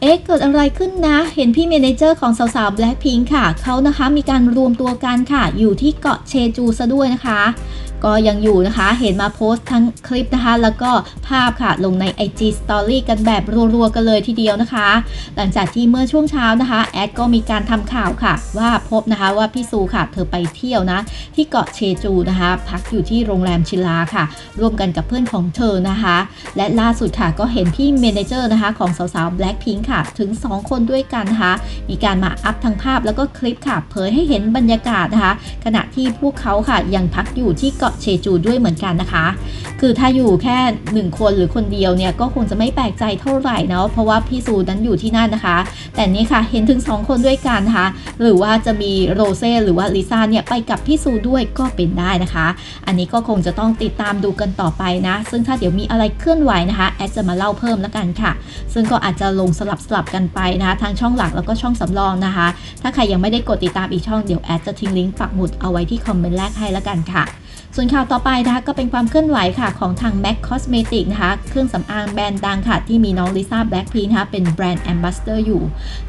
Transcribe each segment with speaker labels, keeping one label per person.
Speaker 1: เอ๊ะเกิดอะไรขึ้นนะ เห็นพี่เมเนเจอร์ของสาวๆ Blackpink ค่ะ เขานะคะมีการรวมตัวกันค่ะ อยู่ที่เกาะเชจูซะด้วยนะคะ ก็ยังอยู่นะคะ เห็นมาโพสต์ทั้งคลิปนะคะ แล้วก็ภาพค่ะ ลงใน IG Story กันแบบรัวๆกันเลยทีเดียวนะคะ หลังจากที่เมื่อช่วงเช้านะคะ แอดก็มีการทำข่าวค่ะ ว่าพบนะคะว่าพี่ซูค่ะ เธอไปเที่ยวนะ ที่เกาะเชจูนะคะ พักอยู่ที่โรงแรมชิลาค่ะ ร่วมกันกับเพื่อนของเธอนะคะ และล่าสุดค่ะก็เห็นพี่เมเนเจอร์นะคะของสาวๆ Blackpink ค่ะ ถึง 2 คนด้วยกันนะคะ มีการมาอัพทั้งภาพแล้วก็คลิปค่ะ เผยให้เห็นบรรยากาศนะคะ ขณะที่พวกเขาค่ะยังพักอยู่ที่เกาะเชจูด้วยเหมือนกันนะคะ คือถ้าอยู่แค่ 1 คนหรือคนเดียวเนี่ยก็คงจะไม่แปลกใจเท่าไหร่เนาะเพราะว่าพี่ซูนั้นอยู่ที่นั่นนะคะ แต่นี่ค่ะเห็นถึง 2 คนด้วยกันนะคะหรือว่าจะมีโรเซ่หรือว่าลิซ่าเนี่ยไปกับพี่ซูด้วยก็เป็นได้นะคะ อันนี้ก็คงจะต้องติดตามดูกันต่อไปนะ ซึ่งถ้าเดี๋ยวมีอะไรเคลื่อนไหวนะคะแอดจะมาเล่าเพิ่มแล้วกันค่ะ ซึ่งก็อาจจะลงสลับสลับกันไปนะคะทางช่องหลักแล้วก็ช่องสำรองนะคะ ถ้าใครยังไม่ได้กดติดตามอีกช่องเดี๋ยวแอดจะทิ้งลิงก์ปักหมุดเอาไว้ที่คอมเมนต์แรกให้แล้วกันค่ะ ส่วนข่าวต่อไปนะคะก็เป็นความเคลื่อนไหวค่ะของทาง MAC Cosmetic นะคะเครื่องสำอางแบรนด์ดังค่ะ ที่มีน้องลิซ่าแบล็ k พิงนะคะเป็นแบรนด์ Ambassador อยู่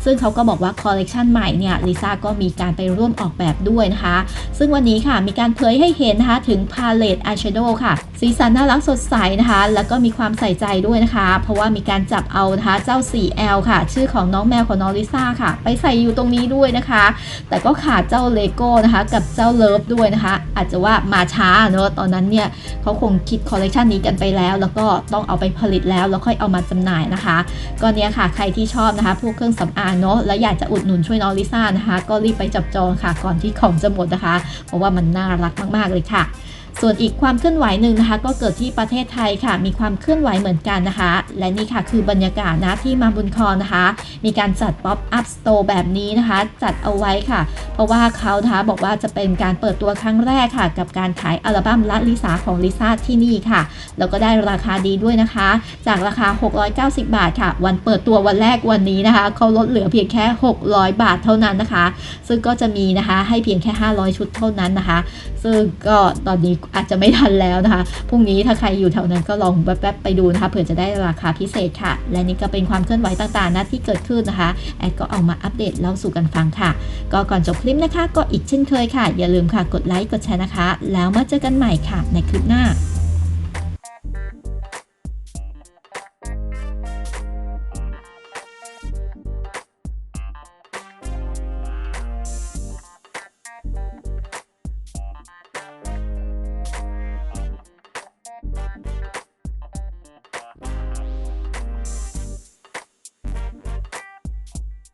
Speaker 1: ซึ่งเขาก็บอกว่าคอลเลกชันใหม่เนี่ยลิซ่าก็มีการไปร่วมออกแบบด้วยนะคะ ซึ่งวันนี้ค่ะมีการเผยให้เห็นนะคะถึงพาเลตอายแชโดว์ค่ะ สีสันน่ารักสดใสนะคะ แล้วก็มีความใส่ใจด้วยนะคะ เพราะว่ามีการจับเอานะคะเจ้า 4L ค่ะ ชื่อของน้องแมวของน้องลิซ่าค่ะ ไปใส่อยู่ตรงนี้ด้วยนะคะ แต่ก็ขาดเจ้าเลโก้นะคะ กับเจ้าเลิฟด้วยนะคะ อาจจะว่ามาช้าเนอะตอนนั้นเนี่ยเขาคงคิดคอลเลกชันนี้กันไปแล้ว แล้วก็ต้องเอาไปผลิตแล้วแล้วค่อยเอามาจำหน่ายนะคะ ก็เนี่ยค่ะใครที่ชอบนะคะพวกเครื่องสำอางเนอะและอยากจะอุดหนุนช่วยน้องลิซ่านะคะ ก็รีบไปจับจองค่ะก่อนที่ของจะหมดนะคะ เพราะว่ามันน่ารักมากๆเลยค่ะ ส่วนอีกความเคลื่อนไหวหนึ่งนะคะ ก็เกิดที่ประเทศไทยค่ะ มีความเคลื่อนไหวเหมือนกันนะคะ และนี่ค่ะคือบรรยากาศนะที่มาบุญคอนะคะ มีการจัดป๊อปอัพสโตร์แบบนี้นะคะ จัดเอาไว้ค่ะ เพราะว่าเขานะคะบอกว่าจะเป็นการเปิดตัวครั้งแรกค่ะ กับการขายอัลบั้มละลิสาของลิซ่าที่นี่ค่ะ แล้วก็ได้ราคาดีด้วยนะคะ จากราคา 690 บาทค่ะ วันเปิดตัววันแรกวันนี้นะคะเขาลดเหลือเพียงแค่ 600 บาทเท่านั้นนะคะ ซึ่งก็จะมีนะคะให้เพียงแค่ 500 ชุดเท่านั้นนะคะ ซึ่งก็ตอนนี้อาจจะไม่ทันแล้วนะคะพรุ่งนี้ถ้าใครอยู่แถวนั้นก็ลองแวบๆไปดูนะคะเผื่อจะได้ราคาพิเศษค่ะ และนี่ก็เป็นความเคลื่อนไหวต่างๆนะที่เกิดขึ้นนะคะแอดก็เอามาอัปเดตเล่าสู่กันฟังค่ะ ก็ก่อนจบคลิปนะคะ ก็อีกเช่นเคยค่ะ อย่าลืมค่ะกดไลค์กดแชร์นะคะ แล้วมาเจอกันใหม่ค่ะในคลิปหน้า